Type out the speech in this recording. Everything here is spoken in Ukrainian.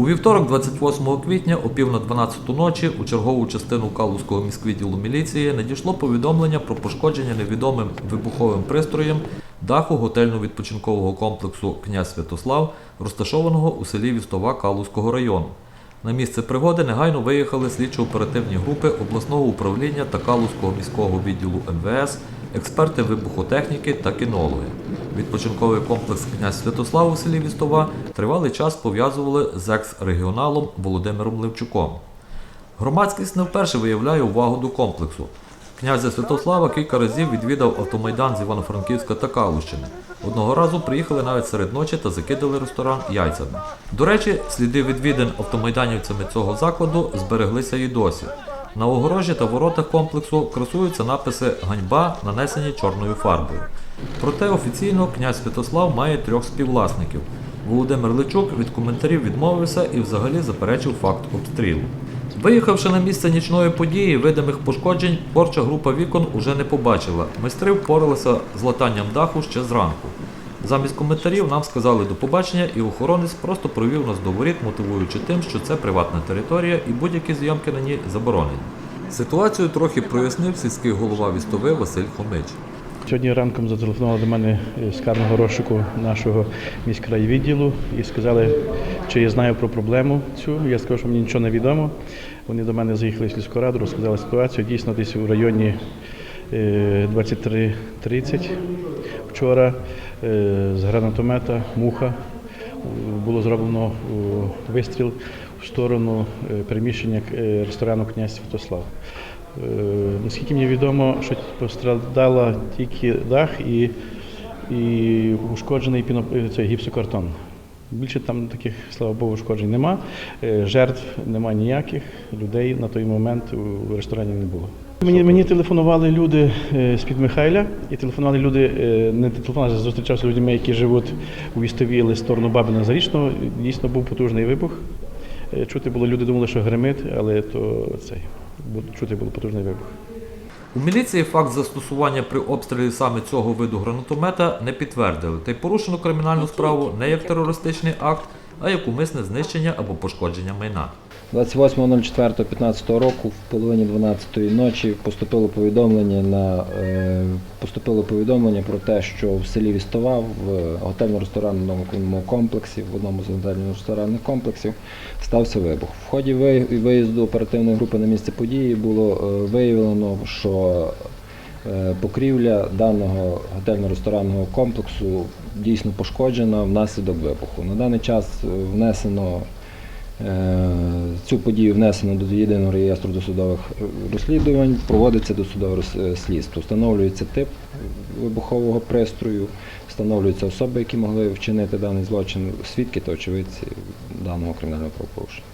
У вівторок, 28 квітня, о пів на 12 ночі, у чергову частину Калузького міськвідділу міліції надійшло повідомлення про пошкодження невідомим вибуховим пристроєм даху готельно-відпочинкового комплексу Князь Святослав, розташованого у селі Вістова Калузького району. На місце пригоди негайно виїхали слідчо-оперативні групи обласного управління та Калузького міського відділу МВС, експерти вибухотехніки та кінологи. Відпочинковий комплекс князь Святослав у селі Вістова тривалий час пов'язували з екс-регіоналом Володимиром Левчуком. Громадськість не вперше виявляє увагу до комплексу. Князя Святослава кілька разів відвідав автомайдан з Івано-Франківська та Калущини. Одного разу приїхали навіть серед ночі та закидали ресторан яйцями. До речі, сліди відвідин автомайданівцями цього закладу збереглися і досі. На огорожі та воротах комплексу красуються написи Ганьба, нанесені чорною фарбою. Проте офіційно князь Святослав має трьох співвласників. Володимир Личук від коментарів відмовився і взагалі заперечив факт обстрілу. Виїхавши на місце нічної події, видимих пошкоджень, творча група вікон уже не побачила. Майстри впоралися з латанням даху ще зранку. Замість коментарів нам сказали до побачення, і охоронець просто провів нас до воріт, мотивуючи тим, що це приватна територія і будь-які зйомки на ній заборонені. Ситуацію трохи прояснив сільський голова Вістовий Василь Хомич. Сьогодні ранком зателефонували до мене з карного розшуку нашого міськрайвідділу і сказали, чи я знаю про проблему цю. Я сказав, що мені нічого не відомо. Вони до мене заїхали в сільську раду, розказали ситуацію. Дійсно, десь у районі е, 23.30 вчора е, з гранатомета Муха е, було зроблено е, вистріл в сторону е, приміщення е, ресторану князь Святослав. Е, Наскільки мені відомо, що пострадала тільки дах і, і ушкоджений піно, е, цей гіпсокартон. Більше там таких, слава Богу, ушкоджень нема. Е, Жертв нема ніяких, людей на той момент у ресторані не було. Мені, мені телефонували люди з-під Михайля, і телефонували люди, не телефонували, а зустрічався з людьми, які живуть у Вістові, але сторону Бабина Зарічного. Дійсно був потужний вибух. Чути було, люди думали, що гримить, але то цей. Чути було потужний вибух. У міліції факт застосування при обстрілі саме цього виду гранатомета не підтвердили, та й порушено кримінальну справу не як терористичний акт, а як умисне знищення або пошкодження майна. 28.04.15 року в половині 12-ї ночі поступило повідомлення на е, поступило повідомлення про те, що в селі Вістова в готельно-ресторанному комплексі, в одному з готельно-ресторанних комплексів, стався вибух. В ході ви- виїзду оперативної групи на місце події було е, виявлено, що е, покрівля даного готельно-ресторанного комплексу дійсно пошкоджена внаслідок вибуху. На даний час внесено Цю подію внесено до єдиного реєстру досудових е, розслідувань, проводиться досудове е, слідство. Встановлюється тип вибухового пристрою, встановлюються особи, які могли вчинити даний злочин, свідки та очевидці даного кримінального правопорушення.